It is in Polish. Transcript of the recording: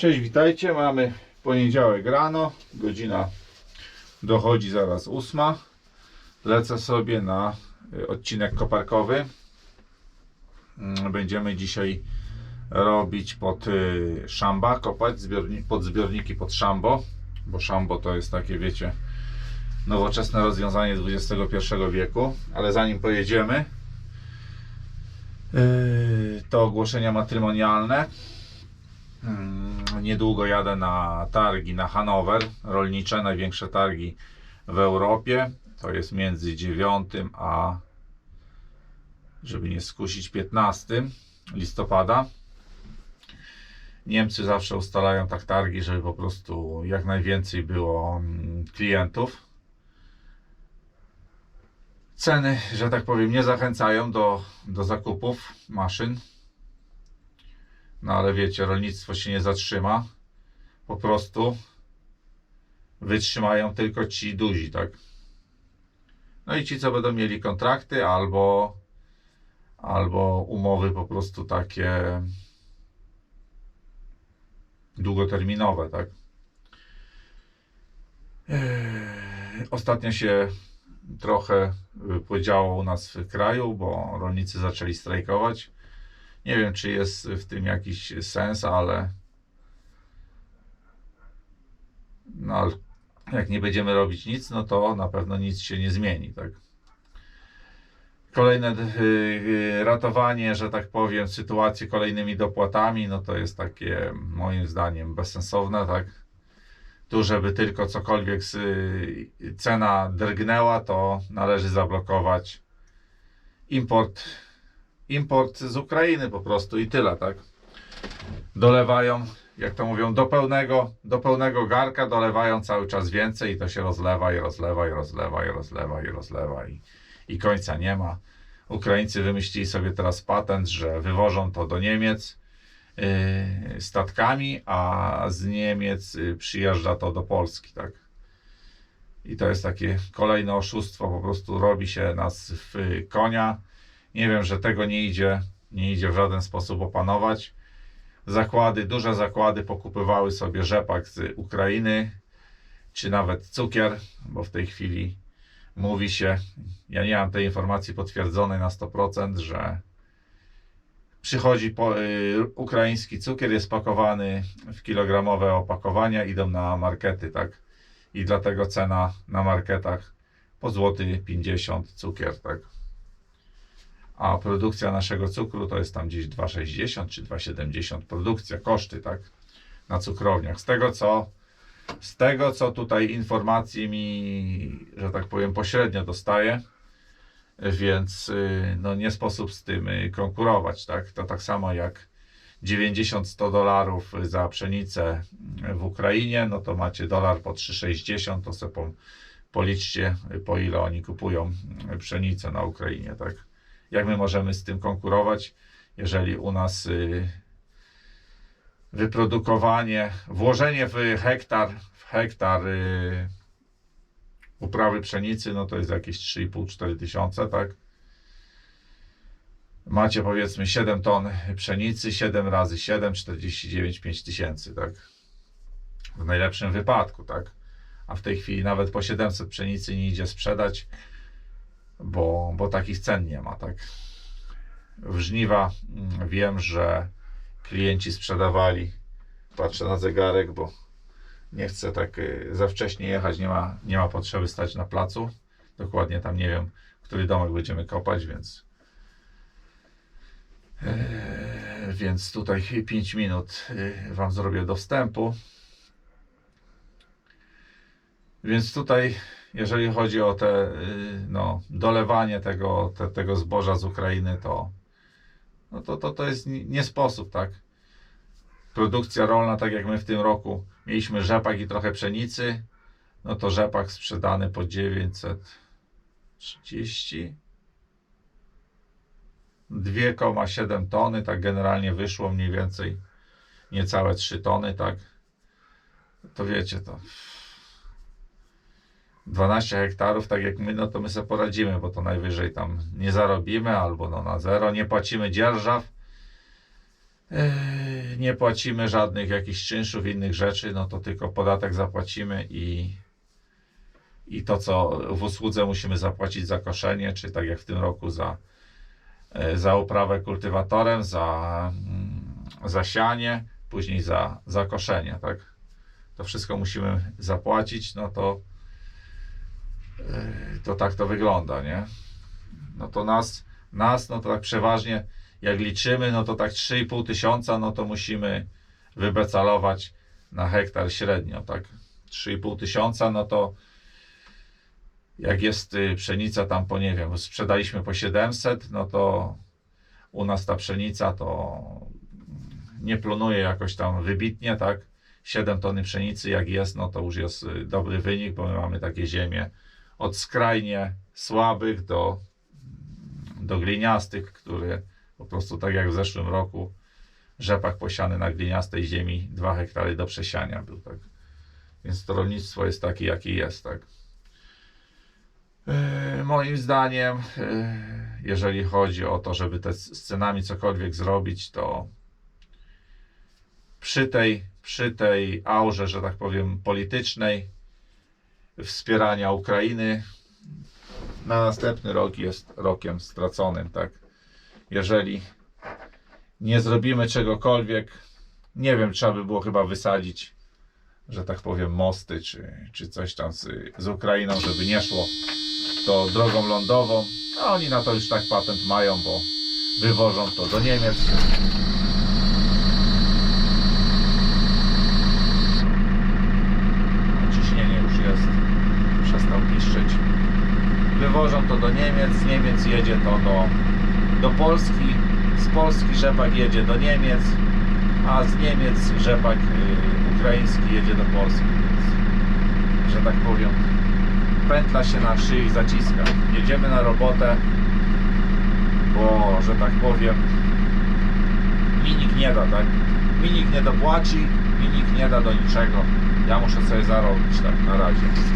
Cześć, witajcie. Mamy poniedziałek rano, godzina dochodzi zaraz ósma. Lecę sobie na y, odcinek koparkowy. Mm, Będziemy dzisiaj robić pod y, szamba, kopać zbiorni pod zbiorniki pod szambo, bo szambo to jest takie, wiecie, nowoczesne rozwiązanie XXI wieku. Ale zanim pojedziemy, y, to ogłoszenia matrymonialne. Niedługo jadę na targi na Hanower, rolnicze, największe targi w Europie. To jest między 9 a, żeby nie skusić, 15 listopada. Niemcy zawsze ustalają tak targi, żeby po prostu jak najwięcej było mm, klientów. Ceny, że tak powiem, nie zachęcają do, do zakupów maszyn. No ale wiecie, rolnictwo się nie zatrzyma. Po prostu wytrzymają tylko ci duzi, tak? No i ci, co będą mieli kontrakty albo, albo umowy po prostu takie długoterminowe, tak? Eee, Ostatnio się trochę y, podziało u nas w kraju, bo rolnicy zaczęli strajkować. Nie wiem, czy jest w tym jakiś sens, ale no, jak nie będziemy robić nic, no to na pewno nic się nie zmieni, tak? Kolejne y, y, ratowanie, że tak powiem, sytuacji kolejnymi dopłatami, no to jest takie moim zdaniem bezsensowne, tak? Tu, żeby tylko cokolwiek z, y, cena drgnęła, to należy zablokować import import z Ukrainy po prostu i tyle, tak? Dolewają, jak to mówią, do pełnego, do pełnego garka dolewają cały czas więcej i to się rozlewa i rozlewa i rozlewa i rozlewa i rozlewa i, i końca nie ma. Ukraińcy wymyślili sobie teraz patent, że wywożą to do Niemiec yy, statkami, a z Niemiec yy, przyjeżdża to do Polski, tak? I to jest takie kolejne oszustwo, po prostu robi się nas w konia. Nie wiem, że tego nie idzie, nie idzie w żaden sposób opanować. Zakłady, duże zakłady pokupywały sobie rzepak z Ukrainy, czy nawet cukier, bo w tej chwili mówi się, ja nie mam tej informacji potwierdzonej na 100%, że przychodzi po, y, ukraiński cukier, jest pakowany w kilogramowe opakowania, idą na markety, tak? I dlatego cena na marketach po złoty 50 cukier, tak? A produkcja naszego cukru to jest tam gdzieś 2,60 czy 2,70 produkcja, koszty, tak, na cukrowniach. Z tego co, z tego co tutaj informacji mi, że tak powiem, pośrednio dostaję, więc y, no nie sposób z tym y, konkurować, tak, to tak samo jak 90-100 dolarów za pszenicę w Ukrainie, no to macie dolar po 3,60, to sobie po, policzcie po ile oni kupują pszenicę na Ukrainie, tak jak my możemy z tym konkurować, jeżeli u nas y, wyprodukowanie, włożenie w hektar, w hektar y, uprawy pszenicy, no to jest jakieś 3,5-4 tysiące, tak? Macie powiedzmy 7 ton pszenicy, 7 razy 7, 49, 5 tysięcy, tak? W najlepszym wypadku, tak? A w tej chwili nawet po 700 pszenicy nie idzie sprzedać, bo, bo takich cen nie ma, tak. W żniwa mm, wiem, że klienci sprzedawali, patrzę na zegarek, bo nie chcę tak y, za wcześnie jechać, nie ma, nie ma potrzeby stać na placu. Dokładnie tam nie wiem, który domek będziemy kopać, więc Eee, więc tutaj 5 minut y, Wam zrobię do wstępu. Więc tutaj, jeżeli chodzi o te, y, no, dolewanie tego, te, tego zboża z Ukrainy, to, no to, to, to jest nie sposób, tak? Produkcja rolna, tak jak my w tym roku mieliśmy rzepak i trochę pszenicy, no to rzepak sprzedany po 930 2,7 tony, tak generalnie wyszło mniej więcej niecałe 3 tony, tak? To wiecie, to 12 hektarów, tak jak my, no to my sobie poradzimy, bo to najwyżej tam nie zarobimy albo no na zero, nie płacimy dzierżaw. Yy, nie płacimy żadnych jakichś czynszów, innych rzeczy, no to tylko podatek zapłacimy i, i to, co w usłudze musimy zapłacić za koszenie, czy tak jak w tym roku za, e, za uprawę kultywatorem, za, mm, za sianie, później za, za koszenie, tak? To wszystko musimy zapłacić, no to, to tak to wygląda, nie? No to nas, nas, no to tak przeważnie jak liczymy, no to tak 3,5 tysiąca, no to musimy wybecalować na hektar średnio, tak? 3,5 tysiąca, no to jak jest y, pszenica tam po, nie wiem, sprzedaliśmy po 700, no to u nas ta pszenica to nie plonuje jakoś tam wybitnie, tak? 7 tony pszenicy jak jest, no to już jest y, dobry wynik, bo my mamy takie ziemie od skrajnie słabych do, do gliniastych, które po prostu tak jak w zeszłym roku rzepak posiany na gliniastej ziemi 2 hektary do przesiania był, tak? Więc to rolnictwo jest takie, jakie jest, tak? Yy, Moim zdaniem, yy, jeżeli chodzi o to, żeby te z cenami cokolwiek zrobić, to przy tej, przy tej aurze, że tak powiem, politycznej, wspierania Ukrainy, na następny rok jest rokiem straconym, tak? Jeżeli nie zrobimy czegokolwiek, nie wiem, trzeba by było chyba wysadzić, że tak powiem, mosty, czy, czy coś tam z, z Ukrainą, żeby nie szło to drogą lądową. A oni na to już tak patent mają, bo wywożą to do Niemiec. Ciśnienie już jest, przestał piszczeć. Wywożą to do Niemiec, z Niemiec jedzie to do, do Polski, z Polski rzepak jedzie do Niemiec, a z Niemiec rzepak y, ukraiński jedzie do Polski, więc, że tak powiem, pętla się na szyi zaciska. Jedziemy na robotę, bo, że tak powiem, mi nikt nie da, tak? Mi nikt nie dopłaci, mi nikt nie da do niczego. Ja muszę sobie zarobić, tak, na razie.